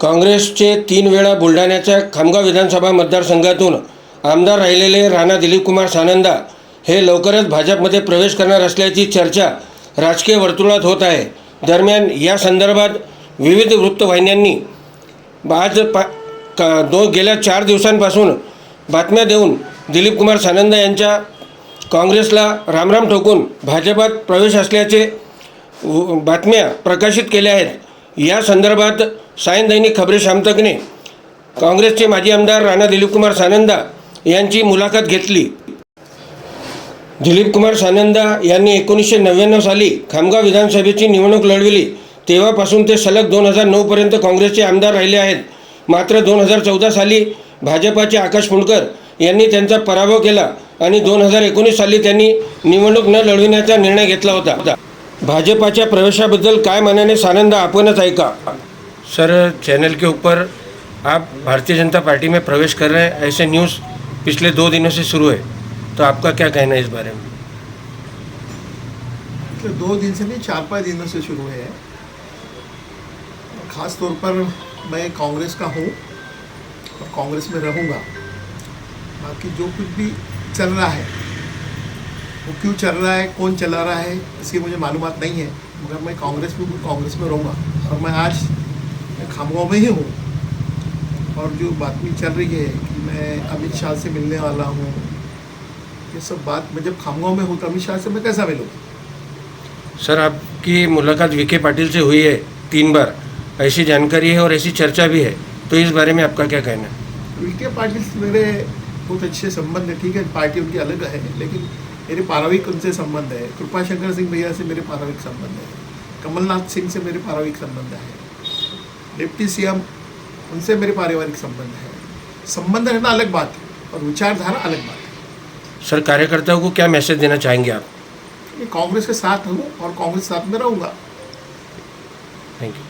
काँग्रेसचे तीन वेळा बुलढाण्याच्या खामगाव विधानसभा मतदारसंघातून आमदार राहिलेले राणा दिलीपकुमार सानंदा हे लवकरच भाजपमध्ये प्रवेश करणार असल्याची चर्चा राजकीय वर्तुळात होत आहे. दरम्यान या संदर्भात विविध वृत्तवाहिन्यांनी आज पा का दो गेल्या चार दिवसांपासून बातम्या देऊन दिलीपकुमार सानंदा यांच्या काँग्रेसला रामराम ठोकून भाजपात प्रवेश असल्याचे बातम्या प्रकाशित केल्या आहेत. या संदर्भात सायन दैनिक खबरे शामतकने. काँग्रेसचे माजी आमदार राणा दिलीपकुमार सानंदा यांची मुलाखत घेतली. दिलीपकुमार सानंदा यांनी एकोणीसशे नव्याण्णव साली खामगाव विधानसभेची निवडणूक लढविली. तेव्हापासून ते सलग दोन हजार नऊपर्यंत काँग्रेसचे आमदार राहिले आहेत. मात्र दोन हजार चौदा साली भाजपाचे आकाश फुंडकर यांनी त्यांचा पराभव केला आणि दोन हजार एकोणीस साली त्यांनी निवडणूक न लढविण्याचा निर्णय घेतला होता. भाजपाच्या प्रवेशाबद्दल काय मनाने सानंदा आपणच ऐका? सर, चैनल के ऊपर आप भारतीय जनता पार्टी में प्रवेश कर रहे हैं, ऐसे न्यूज़ पिछले दो दिनों से शुरू है। तो आपका क्या कहना है इस बारे में? पिछले दो दिन से नहीं, चार पाँच दिनों से शुरू है। खास तौर पर मैं कांग्रेस का हूँ और कांग्रेस में रहूँगा। बाकी जो कुछ भी चल रहा है, वो क्यों चल रहा है, कौन चला रहा है, इसकी मुझे मालूम नहीं है। मगर मैं कांग्रेस में कांग्रेस में रहूँगा। और मैं आज मैं खामगांव में ही हूँ। और जो बातमी चल रही है कि मैं अमित शाह से मिलने वाला हूँ ये सब बात मैं जब खामगांव में हूँ तो अमित शाह से मैं कैसा मिलूँ? सर आपकी मुलाकात विखे पाटिल से हुई है तीन बार। ऐसी जानकारी है और ऐसी चर्चा भी है। तो इस बारे में आपका क्या कहना है? विखे पाटिल से मेरे बहुत अच्छे संबंध है ठीक है? पार्टी उनकी अलग है लेकिन मेरे पारविक उनसे संबंध है। कृपा शंकर सिंह भैया से मेरे पारविक संबंध है। कमलनाथ सिंह से मेरे पारविक संबंध है। डिप्टी सीएम उनसे मेरे पारिवारिक संबंध है। संबंध रहना अलग बात है और विचारधारा अलग बात है। सर कार्यकर्ताओं को क्या मैसेज देना चाहेंगे आप? मैं कांग्रेस के साथ हूँ और कांग्रेस के साथ में रहूँगा। Thank you